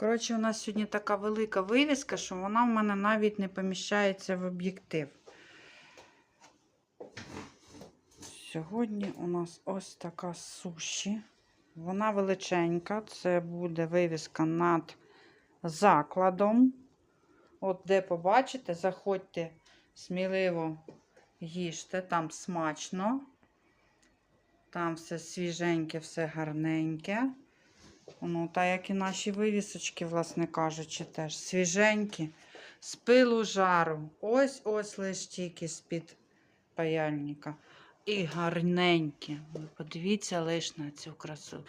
Коротше, у нас сьогодні така велика вивіска, що вона в мене навіть не поміщається в об'єктив. Сьогодні у нас ось така суші. Вона величенька. Це буде вивіска над закладом. От де побачите, заходьте сміливо їжте, там смачно. Там все свіженьке, все гарненьке. Ну, та як і наші вивісочки, власне кажучи, теж свіженькі, з пилу жару. Ось ось лиш тільки з-під паяльника. І гарненькі. Подивіться лиш на цю красу.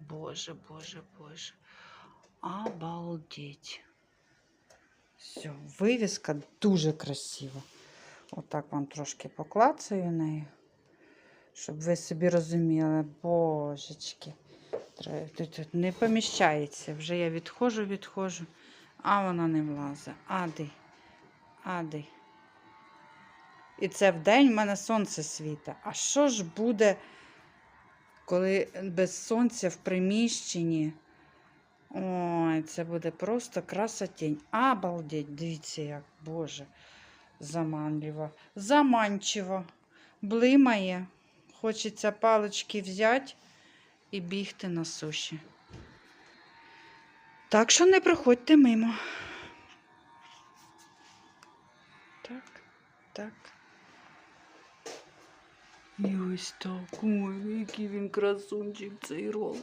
Боже, боже, боже. Обалдеть. Все, вивіска дуже красива. Отак вам трошки поклацаю нею, щоб ви собі розуміли, божечки. Не поміщається. Вже я відходжу, відходжу, а вона не влазить. Ади, ади. І це вдень в мене сонце світа. А що ж буде, коли без сонця в приміщенні? Ой, це буде просто красотень. Обалдеть, дивіться, як, Боже, заманливо. Заманчиво. Блимає. Хочеться палички взяти і бігти на суші. Так що не проходьте мимо. Так, так. І ось так. Ой, який він красунчик цей рол.